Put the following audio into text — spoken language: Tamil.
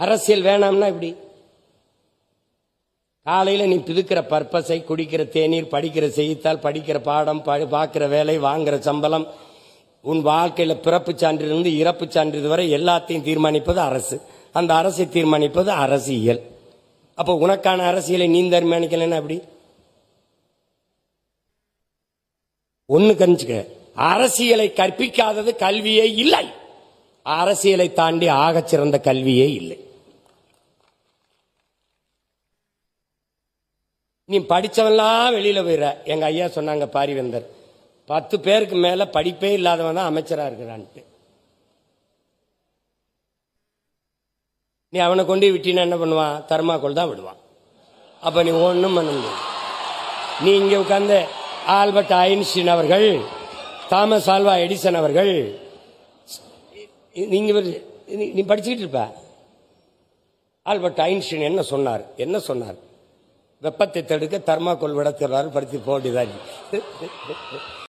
அரசியல் வேணாம்னா இப்படி. காலையில நீ பிதுக்கிற பர்பஸை குடிக்கிற தேநீர் படிக்கிற செய்தித்தாள் படிக்கிற பாடம் ப- பார்க்கிற வேலை வாங்குற சம்பளம் உன் வாழ்க்கையில பிறப்பு சான்றிலிருந்து இறப்பு சான்றிதழ் வரை எல்லாத்தையும் தீர்மானிப்பது அரசு. அந்த அரசை தீர்மானிப்பது அரசியல். அப்ப உனக்கான அரசியலை நீ தீர்மானிக்கலன்னா எப்படி? ஒண்ணு கணிச்சுக்க. அரசியலை கற்பிக்காதது கல்வியே இல்லை. அரசியலை தாண்டி ஆகச்சிறந்த கல்வியே இல்லை. நீ படித்தவன்லாம் வெளியில் போயிடுற. எங்கள் ஐயா சொன்னாங்க பாரிவேந்தர். பத்து பேருக்கு மேலே படிப்பே இல்லாதவன் தான் அமைச்சராக இருக்கிறான்ட்டு. நீ அவனை கொண்டு விட்டினா என்ன பண்ணுவான்? தர்மாக்கோல் தான் விடுவான். அப்போ நீ ஒன்றும் பண்ண முடியாது. நீ இங்கே உட்காந்து ஆல்பர்ட் ஐன்ஸ்டீன் அவர்கள் தாமஸ் ஆல்வா எடிசன் அவர்கள் நீங்கள் நீ- நீ படிச்சுக்கிட்டு இருப்ப. ஆல்பர்ட் ஐன்ஸ்டீன் என்ன சொன்னார்? என்ன சொன்னார்? வெப்பத்தை தடுக்க தர்மாக்கோல் விட போக போட்டுதான்